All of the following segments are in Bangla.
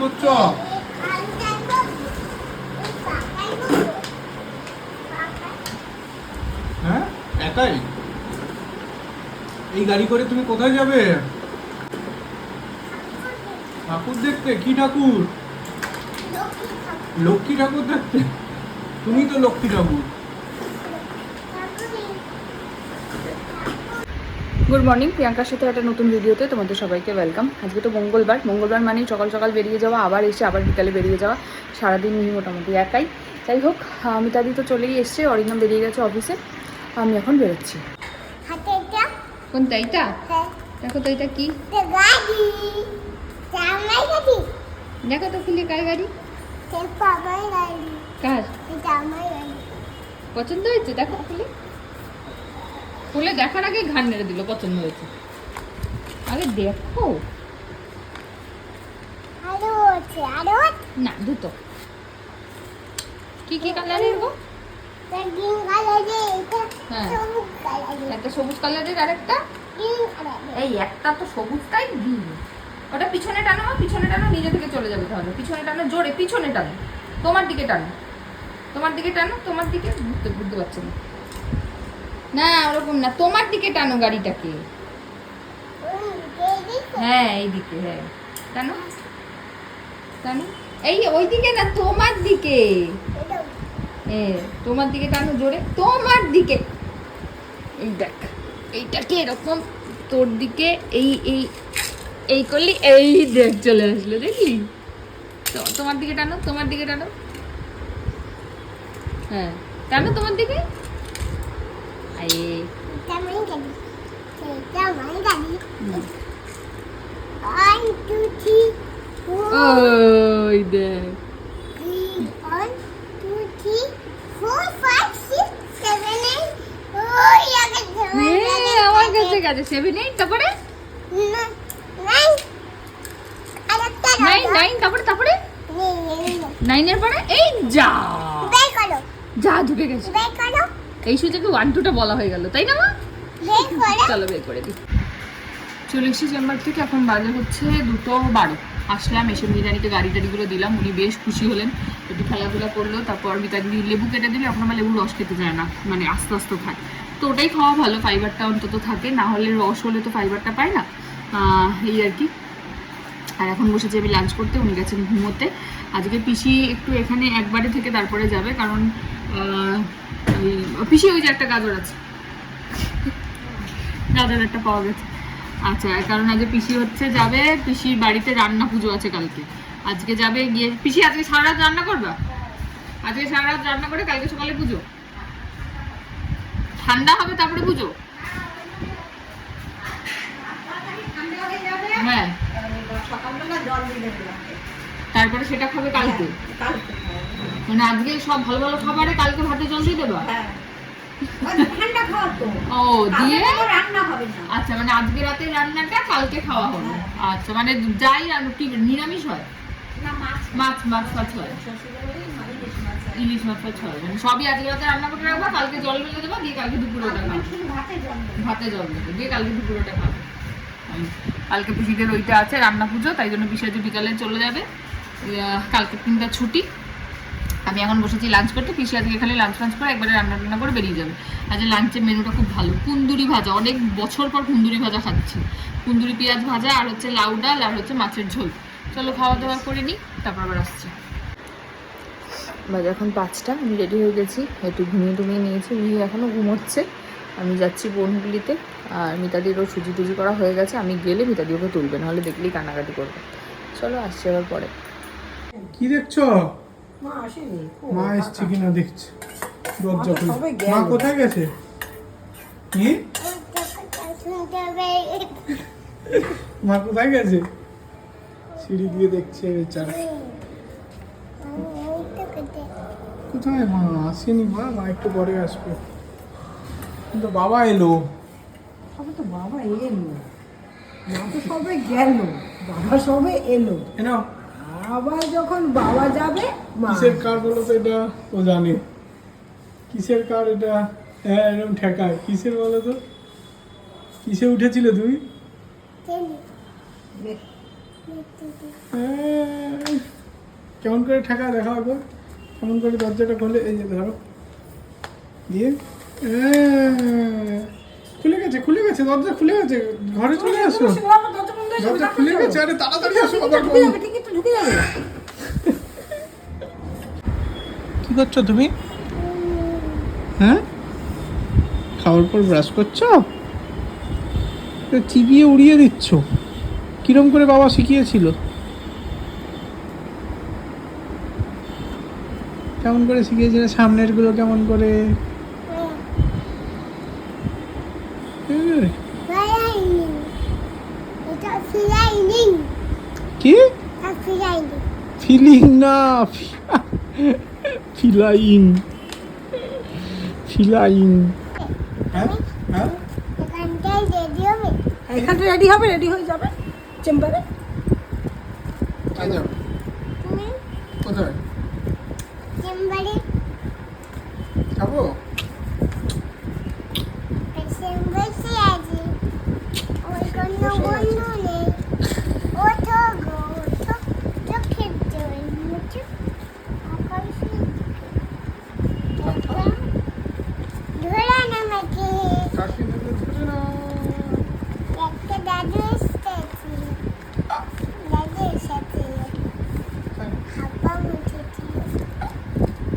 করছ? হ্যাঁ? একাই? এই গাড়ি করে তুমি কোথায় যাবে? ঠাকুর দেখতে? কি ঠাকুর? লক্ষ্মী ঠাকুর দেখতে? তুমি তো লক্ষ্মী ঠাকুর। গুড মর্নিং প্রিয়াঙ্কার সাথে একটা নতুন ভিডিওতে তোমাদের সবাইকে ওয়েলকাম। আজকে তো মঙ্গলবার মঙ্গলবার মানেই সকাল সকাল বেরিয়ে যাওয়া আবার এসে আবার বিকালে বেরিয়ে যাওয়া। সারাদিন মোটামুটি একাই। যাই হোক মিতাদি তো চলেই এসছে অরিন্দম বেরিয়ে গেছে অফিসে আমি এখন বেরোচ্ছি। কোনটা এইটা? দেখো তো এটা কি দেখো তো খুলে কার গাড়ি? কার? পছন্দ হয়েছে? দেখো খুলে খুলে দেখার আগে ঘাড় নেড়ে দিল পছন্দ হয়েছে। আরে দেখো। না দুটো। কি কি কালারের গো? হ্যাঁ। একটা সবুজ কালারের আরেকটা? এই একটা তো সবুজটাই দিন ওটা পিছনে টানো পিছনে টানো নিজে থেকে চলে যাবে তাহলে। পিছনে টানো জোরে পিছনে টানো। তোমার দিকে টানো। তোমার দিকে টানো তোমার দিকে বুঝতে বুঝতে পারছি না। না, ওরকম না। তোমার দিকে টানো গাড়িটাকে। হ্যাঁ এইদিকে হ্যাঁ। টানো। টানো। এই ওই দিকে না, তোমার দিকে। তোমার দিকে টানো জোরে। তোমার দিকে। এই দেখ, এইটাকে এরকম তোর দিকে এই এই এই করলি, এই দেখ চলে আসলো, দেখলি? তোমার দিকে টানো, তোমার দিকে টানো। হ্যাঁ টানো তোমার দিকে। ওই দেখ। হ্যাঁ, আমার কাছে গেছে। সেভেন এইট তারপরে? নাইন নাইন তারপরে তারপরে? নেই, নেই, নেই। নাইনের পরে? এই যা। যা ঢুকে গেছে। এই সুযোগে ওয়ান টুটা বলা হয়ে গেল তাই না মা? বের করো। চলো বের করে দিই। চলে এসেছি চেম্বার থেকে এখন বাজে হচ্ছে দুটো বারো। আসলাম এসে মিরানিকে গাড়ি টাড়িগুলো দিলাম উনি বেশ খুশি হলেন। একটু খেলাধুলা করল তারপর মিতাদি লেবু কেটে দিলে এখন আমার লেবু রস খেতে যায় না মানে আস্তে আস্তে খায়। তো ওটাই খাওয়া ভালো ফাইবারটা অন্তত থাকে না হলে রস হলে তো ফাইবারটা পায় না। এই আর কি। আর এখন বসেছি আমি লাঞ্চ করতে উনি গেছেন ঘুমোতে। আজকে পিসি একটু এখানে একবারে থেকে তারপরে যাবে কারণ আহ, ওই- যে একটা গাজর আছে। গাজর একটা পাওয়া গেছে। আচ্ছা কারণ আজকে পিসি হচ্ছে যাবে পিসির বাড়িতে রান্না পুজো আছে কালকে। আজকে যাবে গিয়ে পিসি আজকে সারা রাত রান্না করবা? আজকে সারা রাত রান্না করে কালকে সকালে পুজো? ঠান্ডা হবে তারপরে পুজো? হ্যাঁ। তারপরে সেটা খাবে কালকে। মানে আজকে সব ভালো ভালো খাবারে কালকে ভাতে জল দিয়ে দেবা? ঠান্ডা খাওয়া তো। ও দিয়ে? রান্না হবে না। আচ্ছা মানে আজকে রাতে রান্নাটা কালকে খাওয়া হবে। আচ্ছা মানে যাই আর কি নিরামিষ হয়? মাছ। মাছ মাছ হয়? মানে মাছ ইলিশ মাছ হয়। মানে সবই আজকে রাতে রান্না করে রাখবা কালকে জল বেলে দেবা দিয়ে কালকে দুপুরে ওটা খাবে। ভাতে জল দেবে। ভাতে জল দেবে দিয়ে কালকে দুপুরে ওটা খাবে। কালকে পিসিদের ওইটা আছে রান্না পুজো তাই জন্য পিসি বিকালে চলে যাবে। কালকে তিনটা ছুটি। আমি এখন বসেছি লাঞ্চ করতে পিসি আজকে খালি লাঞ্চ লাঞ্চ করে একবারে রান্না টান্না করে বেরিয়ে যাবে। আজকে লাঞ্চের মেনুটা খুব ভালো। কুন্দুরি ভাজা অনেক বছর পর কুন্দুরি ভাজা খাচ্ছি। কুন্দুরি পেঁয়াজ ভাজা আর হচ্ছে লাউ ডাল আর হচ্ছে মাছের ঝোল। চলো খাওয়া দাওয়া করে নিই তারপর আবার আসছি। বাজে এখন পাঁচটা আমি রেডি হয়ে গেছি। একটু ঘুমিয়ে টুমিয়ে নিয়েছি মিহি এখনও ঘুমোচ্ছে। আমি যাচ্ছি বনগুলিতে আর মিতাদিরও সুজি টুজি করা হয়ে গেছে। আমি গেলে মিতাদি ওকে তুলবে নাহলে দেখলেই কান্নাকাটি করবে। চলো আসছি আবার পরে। কি দেখছ? মা আসেনি মা এসছে কিনা দেখছে। দরজা মা খুলে মা কোথায় গেছে? কি? মা কোথায় গেছে? সিঁড়ি দিয়ে দেখছে বেচারা কোথায় মা? আসেনি মা মা একটু পরে আসবে। কিন্তু বাবা এলো। তো বাবা এলো। মা তো সবে গেল। বাবা সবে এলো। কেন আবার যখন বাবা যাবে মা। কিসের কার বলো তো এটা? ও জানে। কিসের কার এটা? হ্যাঁ এরকম ঠেকায়। কিসের বলো তো? কিসে উঠেছিলে তুমি টেনে। কেমন করে ঠেকা দেখা একবার কেমন করে দরজাটা খোলে? এই যে ধরো। দিয়ে। আহ, খুলে গেছে খুলে গেছে দরজা খুলে গেছে। ঘরে চলে আসো। দরজা খুলে গেছে আরে তাড়াতাড়ি আসো আবার ঢুকে যাবে? কি করছ তুমি? হ্যাঁ? খাওয়ার পর ব্রাশ করছ? চিবিয়ে উড়িয়ে দিচ্ছ? কিরম করে বাবা শিখিয়েছিল? কেমন করে শিখিয়েছিল? সামনেরগুলো কেমন করে? ফিলিং না ফিলাইং ফিলাইং হ্যাঁ? হ্যাঁ? এখানটায় রেডি হবে এখানটা রেডি হবে রেডি হয়ে যাবে? চেম্বারে কোথায় চেম্বারে যাব বসে আছি ওই কোনো বন্ধু নেই ও তো গো তো চোখের জল মুছে আকাশে ধরে নামাকে কাকে নেবে ধরে না একটা দাদু এসেছে দাদু এসেছে আপা মুছেছিল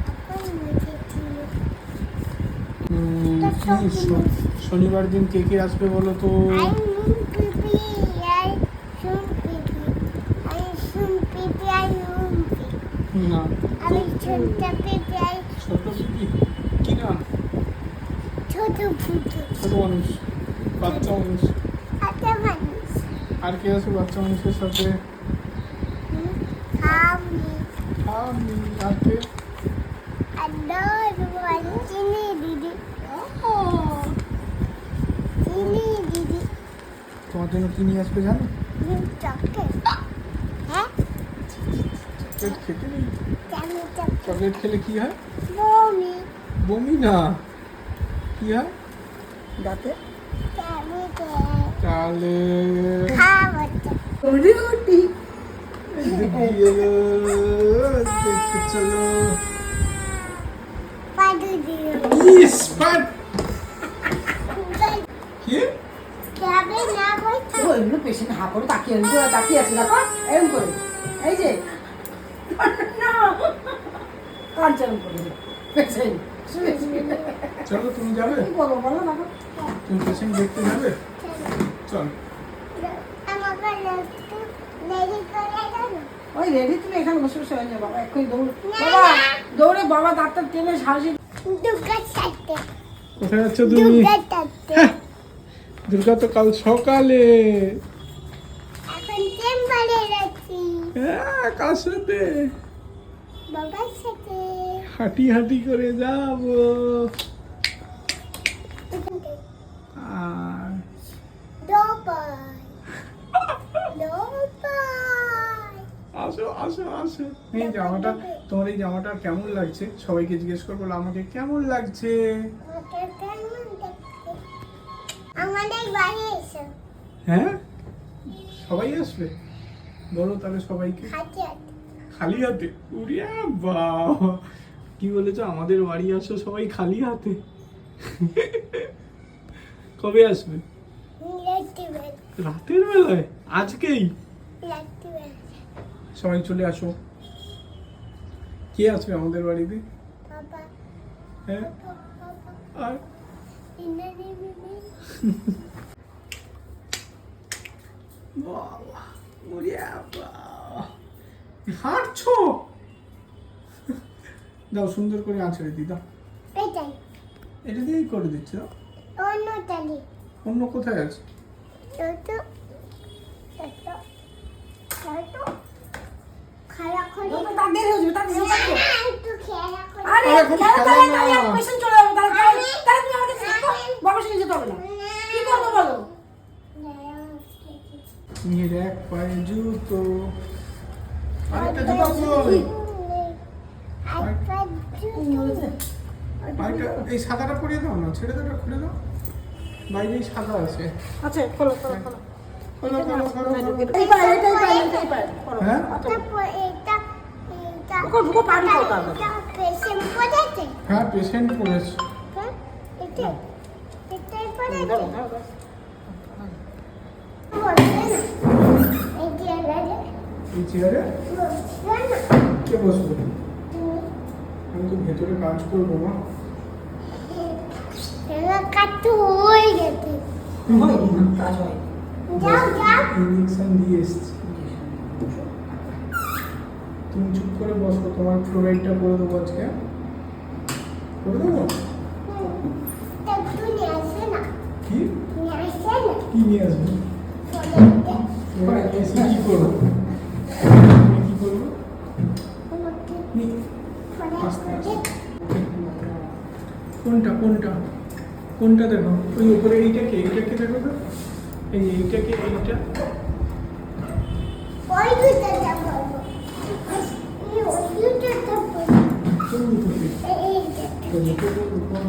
আপা মুছেছিল উম, কি শনিবার দিন কে কে আসবে বলো তো. না। পিপি, কি নাম ছোট ছোট মানুষ বাচ্চা মানুষ। আর কে আছে বাচ্চা মানুষের সাথে? আমি। আমি। আর কে? adore চিনি দিদি। চিনি দিদি, তোমার জন্য কি নিয়ে আসবে জানো তুমি চকলেট। হ্যাঁ, চকলেট খেতে নেই আমি চকলেট। চকলেট খেলে কি হয় বমি, বমি না কি হয় যাতে আমি খেয়ে তাহলে খাব চকলেট। রুটি রুটি দেখতে চলো পাদু দিও। ইস বাট কি যাবে না বলছি। ও এগুলো পেশেন্ট হা করে তাকিয়ে তাকিয়ে আছে দেখো এরকম করে। এই যে না করে। পেশেন্ট চলো তুমি যাবে? কি বলো না তুমি পেশেন্ট দেখতে যাবে? চল। আমাকে একটু দেরি করে দাও না। ওই রেডি তুমি এখানে বসে বসে হয়ে যাবে বাবা এক্ষুনি দৌড়। বাবা দৌড়ে বাবা ডাক্তার টেনে সাহসী কোথায় যাচ্ছ তুমি? দুর্গা তো কাল সকালে হ্যাঁ কার সাথে? হাঁটি হাঁটি করে যাব। আসো আসো আসো। এই জামাটা তোমার এই জামাটা কেমন লাগছে? সবাইকে জিজ্ঞেস করব আমাকে কেমন লাগছে? হ্যাঁ? সবাই আসবে? বলো তাহলে সবাইকে। খালি হাতে। উড়িয়া বাবা কি বলেছ? আমাদের বাড়ি আসো সবাই খালি হাতে। কবে আসবে? রাতের বেলায়? আজকেই? সবাই চলে আসো। কে আসবে আমাদের বাড়িতে? হ্যাঁ? আর? বিবি হাঁটছো দাও সুন্দর করে আঁচড়ে দিই দাও। এটা দিয়েই করে দিচ্ছি? অন্য তালি অন্য কোথায় আছে? হয়ে আরে। চলে যাবে তাহলে তুমি আমাকে বাবার সঙ্গে যেতে হবে না। করব বলো? নিয়ে এক পায়ে জুতো আরেকটা জুতো কই আরেকটা এই সাদাটা পরিয়ে দাও না ছেড়ে দাও খুলে দাও। বাইরে সাদা আছে। আচ্ছা খোলো খোলো খোলো। খোলো খোলো খোলো খোলো। এই পায়ে, এটাই পায়ে, এটাই হ্যাঁ? এটা এটা ঢুকো, পেশেন্ট পড়েছে? হ্যাঁ পেশেন্ট পড়েছে। হ্যাঁ? এটা কে বসবে আমি তো ভেতরে কাজ করব মা তুমি চুপ করে বসো, তোমার ফ্লোরাইডটা করে দেবো আজকে। করে দেবো তা তুমি আসে না কি তুমি আসে না কি নিয়ে আসব এসে কি করব কি করব। কোনটা কোনটা? কোনটা দেখো? ওই উপরে এইটাকে এইটাকে দেখো তো? এই এইটাকে এইটা ওই দুটো যাব এই ওই দুটো যাব কোন দুটোকে এই এই যে তো দুটোকে উপর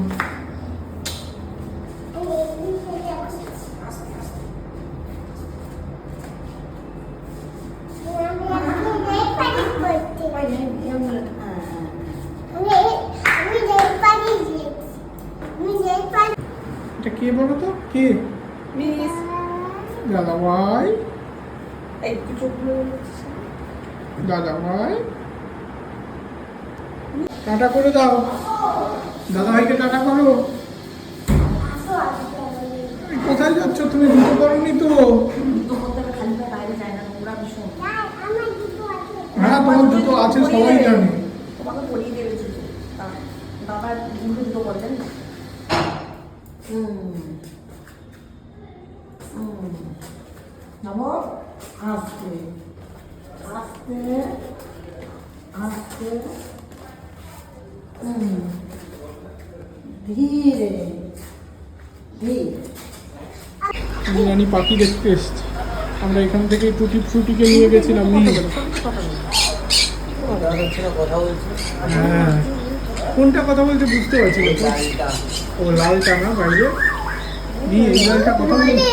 এই দুটো যাব আমি আমি পারি করতে ওই যে, এরম করে, হ্যাঁ, হ্যাঁ, আমি আমি নেই পারি আমি নেই পারি এটা কে বলো তো? কে। মিস, দাদা ভাই এই চোখগুলো দাদা ভাই টাটা করে দাও। দাদা ভাইকে টাটা করো। কোথায় যাচ্ছ? তুমি দুটো করনি তো। হ্যাঁ তোমার দুটো আছে সবাই জানে। তোমাকে পরিয়ে দেবে জুতো বাবা দুটো দুটো করে নামো আস্তে আস্তে আস্তে হুম ধীরে জানি পাখি দেখতে এসছি। আমরা এখান থেকে টুটি ফ্রুটিকে নিয়ে গেছিলাম কথা বলছি হ্যাঁ। কোনটা কথা বলছে বুঝতে পারছি না। ও লালটা না বাইরে নিয়ে এই লালটা কথা বলছে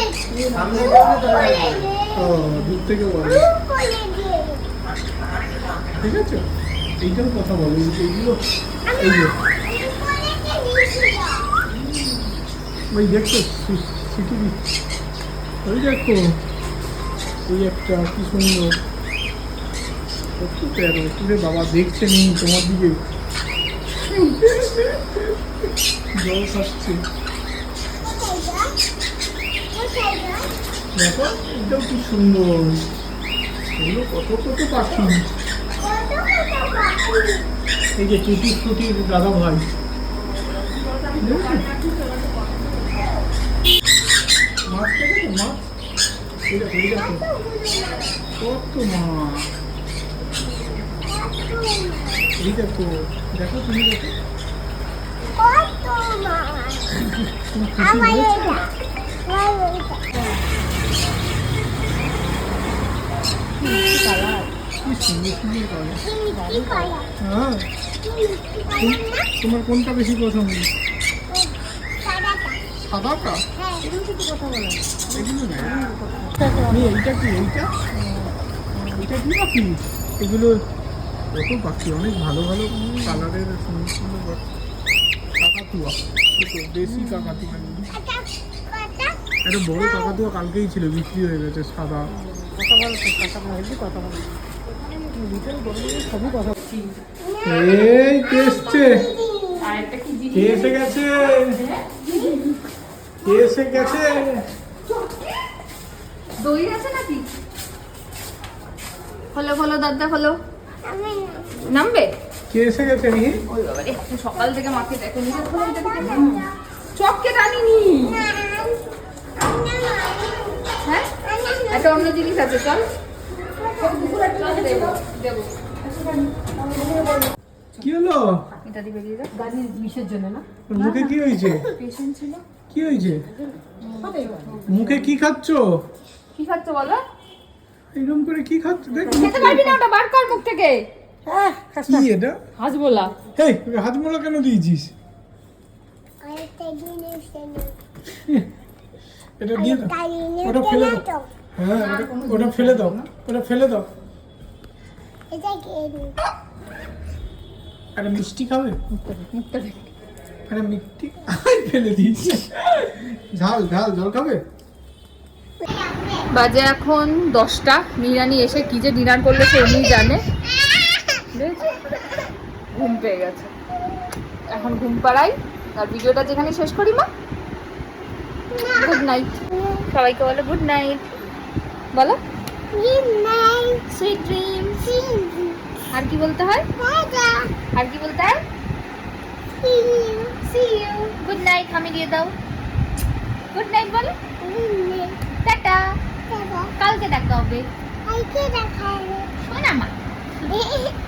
ও দূর থেকে বলে। ঠিক আছে? এইটাও কথা বলো এই- এইগুলো। ওই দেখছ সি- সিটি দিচ্ছে ওই দেখো। ওই একটা কি সুন্দর। কত বাবা দেখছে নি তোমার দিকে। জল খাচ্ছে দেখো কি সুন্দর এগুলো কত কত পাখি এই যে টুটি ফুটির দাদা ভাই মাছ মাছ কত মাছ এই দেখো দেখো তুমি দেখো। কি তোমার কোনটা বেশি পছন্দ? সাদাটা? এইটা কি এইটা? এইটা কি পাখি এগুলো কত পাখি, অনেক ভালো ভালো কালারের সুন্দর সুন্দর কাকাতুয়া দেশি কাকাতুয়া একটা বড় কাকাতুয়া কালকেই ছিল, বিক্রি হয়ে গেছে, সাদা। কথা বলো কথা বলো। কথা বলো। বলছি এই কে এসছে? কে এসে গেছে? কে এসে হলো হলো দাদা হলো নামবে? কে এসে গেছে নি ওই বাবা রে সকাল থেকে মাকে দেখো খোলো থেকে চককে টানিনি। হ্যাঁ? একটা অন্য জিনিস আছে চল। চল দেবো দেবো কি হলো? এটা দিবে দিয়ে দাও। গাড়ির বিষের জন্য না? মুখে কি হয়েছে? পেশেন্ট ছিল। কি হয়েছে? মুখে কি খাচ্ছ? কি খাচ্ছ বলো? এরকম করে কি খাচ্ছ? দেখ খেতে পারবি না ওটা বার কর মুখ থেকে। হ্যাঁ কি এটা? হাসবোলা হেই হাজমোলা কেন দিয়েছিস? এটা দিয়ে দাও। ওটা ফেলে দাও। হ্যাঁ ওটা- ওটা ফেলে দাও। ওটা ফেলে দাও। আরে মিষ্টি খাবে? মুখটা দেখ আরে মিষ্টি ফেলে দিয়েছি। ঝাল ঝাল জল খাবে? বাজে এখন দশটা। নিরানি এসে কি যে ডিনার করলে সে উনি জানে। ঘুম পেয়ে গেছে। এখন ঘুম পাড়াই। আর ভিডিওটা যেখানে শেষ করি মা? গুড নাইট সবাইকে বলো গুড নাইট বলো. সুইট ড্রিম আর কি বলতে হয়? আর কি বলতে হয়? সি গুড নাইট আমি দিয়ে দাও। গুড নাইট বলো. টাটা. কালকে দেখা হবে could have had শোনা মা.